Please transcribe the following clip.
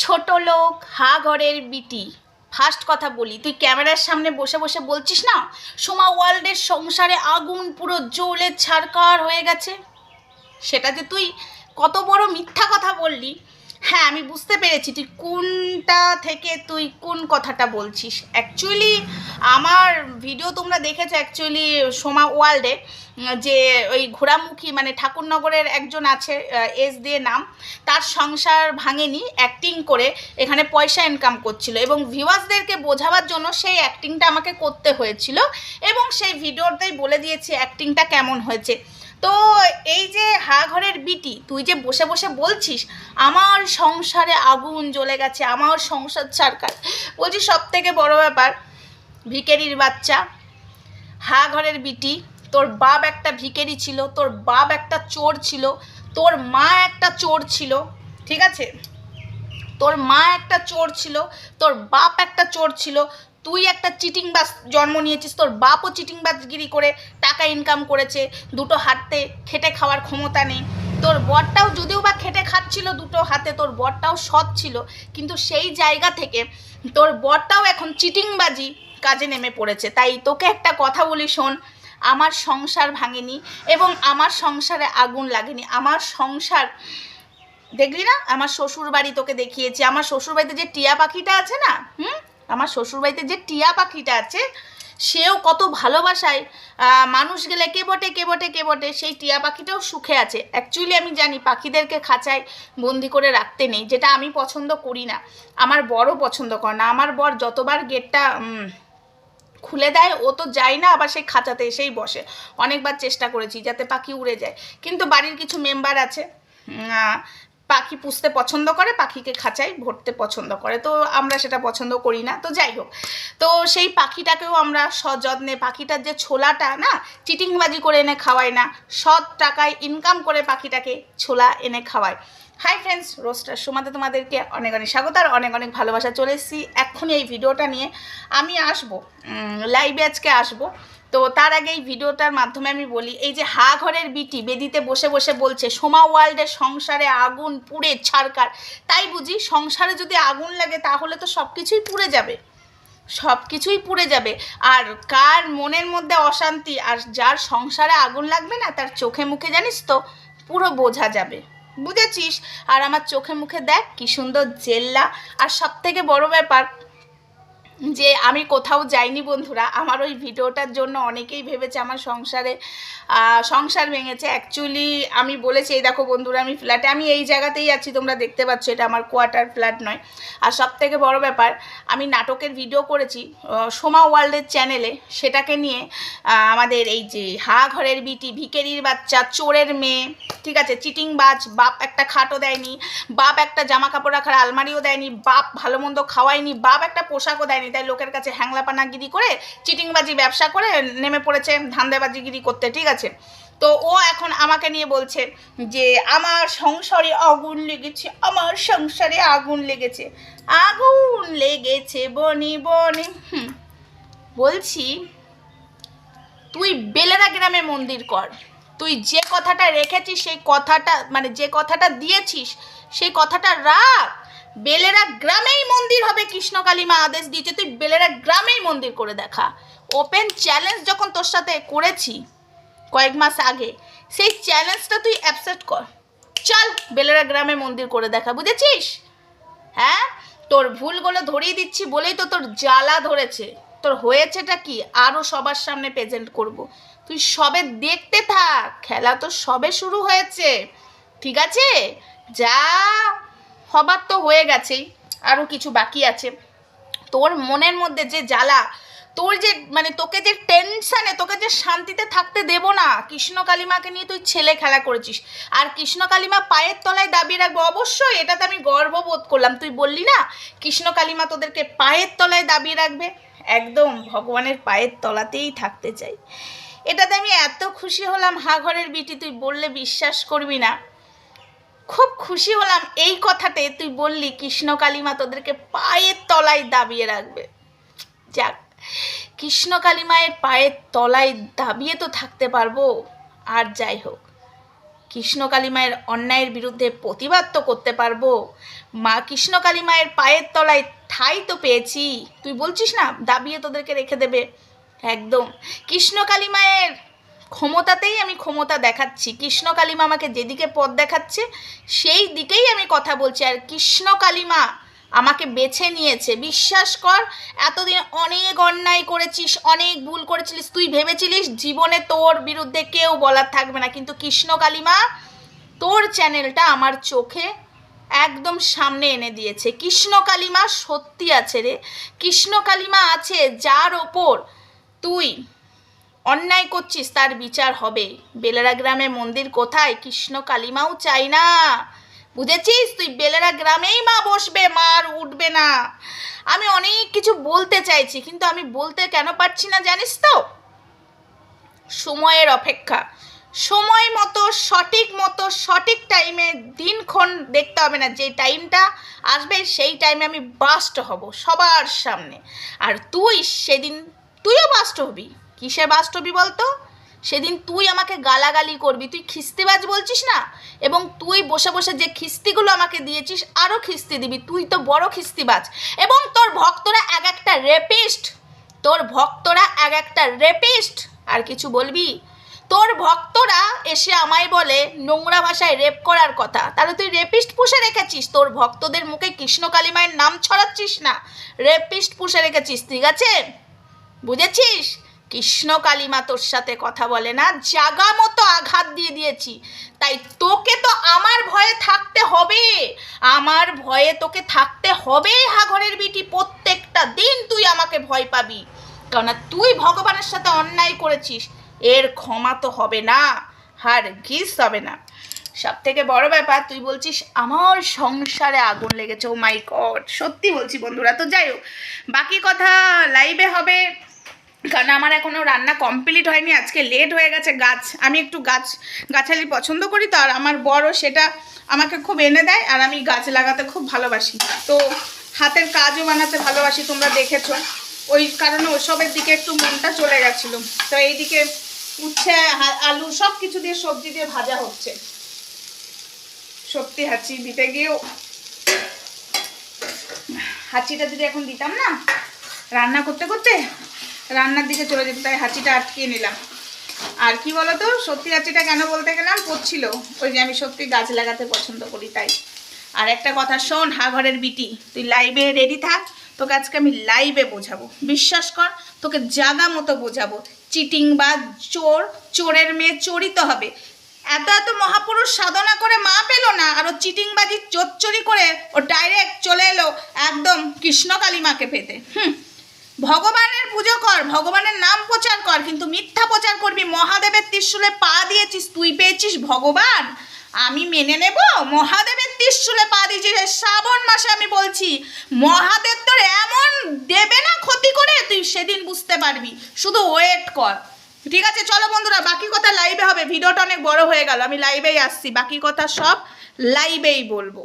ছোট লোক, হা ঘরের বিটি। ফার্স্ট কথা বলি, তুই ক্যামেরার সামনে বসে বসে বলছিস না? সোমা ওয়ার্ল্ডের সংসারে আগুন পুরো জ্বলে ছাড়কার হয়ে গেছে। সেটাতে তুই কত বড় মিথ্যা কথা বললি হ্যাঁ আমি বুঝতে পেরেছি তুই কোনটা থেকে তুই কোন কথাটা বলছিস। অ্যাকচুয়ালি আমার ভিডিও তোমরা দেখেছ অ্যাকচুয়ালি সোমা ওয়ার্ল্ডে, যে ওই ঘোড়ামুখী মানে ঠাকুরনগরের একজন আছে এস দিয়ে নাম, তার সংসার ভাঙেনি অ্যাক্টিং করে এখানে পয়সা ইনকাম করছিল এবং ভিউয়ার্সদেরকে বোঝাবার জন্য সেই অ্যাক্টিংটা আমাকে করতে হয়েছিল এবং সেই ভিডিওতেই বলে দিয়েছি অ্যাক্টিংটা কেমন হয়েছে। তো এই যে হা ঘরের বিটি, তুই যে বসে বসে বলছিস, আমার সংসারে আগুন জ্বলে গেছে, আমার সংসার ছাড়কার বলছি সব থেকে বড় ব্যাপার ভিকেরির বাচ্চা হা ঘরের বিটি, তোর বাপ একটা ভিকেরি ছিল, তোর বাপ একটা চোর ছিল, তোর মা একটা চোর ছিল, ঠিক আছে? তোর মা একটা চোর ছিল, তোর বাপ একটা চোর ছিল তুই একটা চিটিংবাজ জন্ম নিয়েছিস, তোর বাপও চিটিংবাজগিরি করে টাকা ইনকাম করেছে, দুটো হাতে খেটে খাওয়ার ক্ষমতা নেই। তোর বরটাও যদিও বা খেটে খাচ্ছিল দুটো হাতে, তোর বরটাও সৎ ছিল, কিন্তু সেই জায়গা থেকে তোর বরটাও এখন চিটিংবাজি কাজে নেমে পড়েছে। তাই তোকে একটা কথা বলি শোন, আমার সংসার ভাঙেনি এবং আমার সংসারে আগুন লাগেনি। আমার সংসার, দেখলি না? আমার শ্বশুর বাড়ি তোকে দেখিয়েছি। আমার শ্বশুর বাড়িতে যে টিয়া পাখিটা আছে না, হুম? আমার শ্বশুর বাড়িতে যে টিয়া পাখিটা আছে, সেও কত ভালোবাসায় মানুষ গেলে কে বটে কে বটে কে বটে, সেই টিয়া পাখিটাও সুখে আছে। অ্যাকচুয়ালি আমি জানি পাখিদেরকে খাঁচায় বন্দি করে রাখতে নেই, যেটা আমি পছন্দ করি না। আমার বড় পছন্দ করে না। আমার বর যতবার গেটটা খুলে দেয়, ও তো যায় না, আবার সেই খাঁচাতে এসেই বসে। অনেকবার চেষ্টা করেছি যাতে পাখি উড়ে যায়। কিন্তু বাড়ির কিছু মেম্বার আছে পাখি পুষতে পছন্দ করে, পাখিকে খাঁচায় ভরতে পছন্দ করে। তো আমরা সেটা পছন্দ করি না। তো যাই হোক, তো সেই পাখিটাকেও আমরা সযত্নে, পাখিটার যে ছোলাটা না, চিটিংবাজি করে এনে খাওয়াই না, সৎ টাকায় ইনকাম করে পাখিটাকে ছোলা এনে খাওয়াই। হাই ফ্রেন্ডস রোস্টার সোমাতে তোমাদেরকে অনেক অনেক স্বাগত আর অনেক অনেক ভালোবাসা চলে এসেছি। এক্ষুনি এই ভিডিওটা নিয়ে আমি আসব লাইভে আজকে আসব। তো তার আগে এই ভিডিওটার মাধ্যমে আমি বলি, এই যে হা ঘরের বিটি বেদিতে বসে বসে বলছে, সোমা ওয়ার্ল্ডের সংসারে আগুন পুড়ে ছাড়কার তাই বুঝি সংসারে যদি আগুন লাগে তাহলে তো সব কিছুই পুড়ে যাবে। সব কিছুই পুড়ে যাবে। আর কার মনের মধ্যে অশান্তি আর যার সংসারে আগুন লাগবে না, তার চোখে মুখে জানিস তো, পুরো বোঝা যাবে। বুঝেছিস? আর আমার চোখে মুখে দেখ কি সুন্দর জেল্লা। আর সব থেকে বড় ব্যাপার যে আমি কোথাও যাইনি বন্ধুরা, আমার ওই ভিডিওটার জন্য অনেকেই ভেবেছে আমার সংসারে সংসার ভেঙেছে। অ্যাকচুয়ালি আমি বলেছি, এই দেখো বন্ধুরা, আমি ফ্ল্যাটে আমি এই জায়গাতেই আছি, তোমরা দেখতে পাচ্ছ, এটা আমার কোয়ার্টার ফ্ল্যাট নয়। আর সব থেকে বড় ব্যাপার, আমি নাটকের ভিডিও করেছি সোমা ওয়ার্ল্ডের চ্যানেলে সেটাকে নিয়ে আমাদের এই যে হা ঘরের বিটি ভিকেরির বাচ্চা, চোরের মেয়ে, ঠিক আছে চিটিং বাজ বাপ একটা খাটও দেয়নি, বাপ একটা জামা কাপড় রাখার আলমারিও দেয়নি, বাপ ভালো মন্দ খাওয়ায়নি, বাপ একটা পোশাকও দেয়নি। তাই লোকের কাছে হ্যাংলাপানাগিরি করে, চিটিংবাজি ব্যবসা করে নেমে পড়েছে, ধান্দাবাজিগিরি করতে, ঠিক আছে? তো ও এখন আমাকে নিয়ে বলছে যে, আমার সংসারে আগুন লেগেছে, আমার সংসারে আগুন লেগেছে আগুন লেগেছে বনি বনি। হুম, বলছি, তুই বেলেরা গ্রামে মন্দির কর, তুই যে কথাটা রেখেছিস, সেই কথাটা মানে যে কথাটা দিয়েছিস, সেই কথাটা রাখ। বেলেরা গ্রামেই মন্দির হবে কৃষ্ণকালী মা আদেশ দিয়েছে। তুই বেলেরা গ্রামেই মন্দির করে দেখা। ওপেন চ্যালেঞ্জ যখন তোর সাথে করেছি কয়েক মাস আগে, সেই চ্যালেঞ্জটা তুই অ্যাকসেপ্ট কর। চল বেলেরা গ্রামে মন্দির করে দেখা, বুঝেছিস? হ্যাঁ? তোর ভুলগুলো ধরিয়ে দিচ্ছি বলেই তো তোর জ্বালা ধরেছে। তোর হয়েছেটা কি? আরও সবার সামনে প্রেজেন্ট করব। তুই সবে দেখতে থাক, খেলা তো সবে শুরু হয়েছে। ঠিক আছে? যা হবার তো হয়ে গেছেই আরও কিছু বাকি আছে। তোর মনের মধ্যে যে জ্বালা, তোর যে মানে তোকে যে টেনশানে তোকে যে শান্তিতে থাকতে দেবো না, কৃষ্ণ কালিমাকে নিয়ে তুই ছেলে খেলা করেছিস। আর কৃষ্ণ কালিমা পায়ের তলায় দাবি রাখব, অবশ্যই এটাতে আমি গর্ববোধ করলাম। তুই বললি না, কৃষ্ণ কালিমা তোদেরকে পায়ের তলায় দাবিয়ে রাখবে? একদম, ভগবানের পায়ের তলাতেই থাকতে চাই। এটাতে আমি এত খুশি হলাম হা ঘরের বিটি, তুই বললে বিশ্বাস করবি না। খুব খুশি হলাম। এই কথাতে তুই বললি, কৃষ্ণ কালিমা তোদেরকে পায়ের তলায় দাবিয়ে রাখবে। যাক, কৃষ্ণ কালী মায়ের পায়ের তলায় দাবিয়ে তো থাকতে পারব। আর যাই হোক কৃষ্ণকালী মায়ের অন্যায়ের বিরুদ্ধে প্রতিবাদ তো করতে পারব। মা কৃষ্ণকালী মায়ের পায়ের তলায় ঠাই তো পেয়েছি। তুই বলছিস না, দাবিয়ে তোদেরকে রেখে দেবে? একদম। কৃষ্ণকালী মায়ের ক্ষমতাতেই আমি ক্ষমতা দেখাচ্ছি। কৃষ্ণ কালিমা আমাকে যেদিকে পথ দেখাচ্ছে, সেই দিকেই আমি কথা বলছি। আর কৃষ্ণ কালিমা আমাকে বেছে নিয়েছে। বিশ্বাস কর, এতদিন অনেক অন্যায় করেছিস, অনেক ভুল করেছিলিস। তুই ভেবেছিলিস জীবনে তোর বিরুদ্ধে কেউ বলার থাকবে না। কিন্তু কৃষ্ণ কালিমা তোর চ্যানেলটা আমার চোখে একদম সামনে এনে দিয়েছে। কৃষ্ণ কালিমা সত্যি আছে রে। কৃষ্ণ কালিমা আছে যার ওপর তুই অন্যায় করছিস, তার বিচার হবে। বেলেরা গ্রামে মন্দির কোথায়? কৃষ্ণ কালিমাও চাই না। বুঝেছিস? তুই বেলেরা গ্রামেই মা বসবে, মা আর উঠবে না। আমি অনেক কিছু বলতে চাইছি, কিন্তু আমি বলতে কেন পারছি না, জানিস তো? সময়ের অপেক্ষা। সময় মতো, সঠিক মতো, সঠিক টাইমে দিনক্ষণ দেখতে হবে না, যে টাইমটা আসবে, সেই টাইমে আমি বাস্ট হব সবার সামনে। আর তুই সেদিন, তুইও বাস্ট হবি। কিসে বাস্ট হবি বলতো? সেদিন তুই আমাকে গালাগালি করবি, তুই খিস্তিবাজ বলছিস না? এবং তুই বসে বসে যে খিস্তিগুলো আমাকে দিয়েছিস আরও খিস্তি দিবি। তুই তো বড় খিস্তিবাজ। এবং তোর ভক্তরা এক একটা রেপিস্ট তোর ভক্তরা এক একটা রেপিস্ট আর কিছু বলবি? তোর ভক্তরা এসে আমায় বলে, নোংরা ভাষায় রেপ করার কথা। তাহলে তুই রেপিস্ট পুষে রেখেছিস? তোর ভক্তদের মুখে কৃষ্ণ কালিমায়ের নাম ছড়াচ্ছিস না? রেপিস্ট পুষে রেখেছিস, ঠিক আছে? বুঝেছিস? কৃষ্ণ কালিমা তোর সাথে কথা বলে না জাগা মতো আঘাত দিয়ে দিয়েছি। তাই তোকে তো আমার ভয়ে থাকতে হবে। আমার ভয়ে তোকে থাকতে হবে হাঘরের বিটি, প্রত্যেকটা দিন তুই আমাকে ভয় পাবি। কেননা তুই ভগবানের সাথে অন্যায় করেছিস, এর ক্ষমা তো হবে না, হার ঘিস হবে না। সব থেকে বড় ব্যাপার, তুই বলছিস আমার সংসারে আগুন লেগেছে, ও মাই গড, সত্যি বলছি বন্ধুরা, তো যাই হোক, বাকি কথা লাইভে হবে। কারণ আমার এখনও রান্না কমপ্লিট হয়নি, আজকে লেট হয়ে গেছে গাছ। আমি একটু গাছ, গাছালি পছন্দ করি তো, আর আমার বড় সেটা আমাকে খুব এনে দেয়, আর আমি গাছ লাগাতে খুব ভালোবাসি। তো হাতের কাজও বানাতে ভালোবাসি, তোমরা দেখেছ। ওই কারণে ওসবের দিকে একটু মনটা চলে গেছিল। তো এইদিকে উচ্ছে আলু সব কিছু দিয়ে সবজি দিয়ে ভাজা হচ্ছে। সত্যি হাঁচি দিতে গিয়েও হাঁচিটা যদি এখন দিতাম না, রান্না করতে করতে রান্নার দিকে চলে যেত, তাই হাঁচিটা আটকিয়ে নিলাম। আর কি বলতো, সত্যি হাঁচিটা কেন বলতে গেলাম? পড়ছিল ওই যে আমি সত্যি গাছ লাগাতে পছন্দ করি, তাই। আর একটা কথা শোন, হা ঘরের বিটি, তুই লাইভে রেডি থাক, তোকে আজকে আমি লাইভে বোঝাবো। বিশ্বাস কর, তোকে জাগা মতো বোঝাবো। চিটিং বা চোর, চোরের মেয়ে চরিত হবে। এত এত মহাপুরুষ সাধনা করে মা পেল না, আর ও চিটিংবাজি, চোরচুরি করে ও ডাইরেক্ট চলে এলো একদম কৃষ্ণ কালিমাকে পেতে। হুম। ভগবানের পুজো কর, ভগবানের নাম প্রচার কর, কিন্তু মিথ্যা প্রচার করবি। মহাদেবের ত্রিশূলে পা দিয়েছিস, তুই পেয়েছিস ভগবান। আমি মেনে নেব, মহাদেবের ত্রিশূলে পা দিয়েছিস শ্রাবণ মাসে আমি বলছি, মহাদেব তোর এমন দেবে না ক্ষতি করে, তুই সেদিন বুঝতে পারবি। শুধু ওয়েট কর। ঠিক আছে, চলো বন্ধুরা, বাকি কথা লাইভে হবে। ভিডিওটা অনেক বড় হয়ে গেল, আমি লাইভেই আসছি, বাকি কথা সব লাইভেই বলব।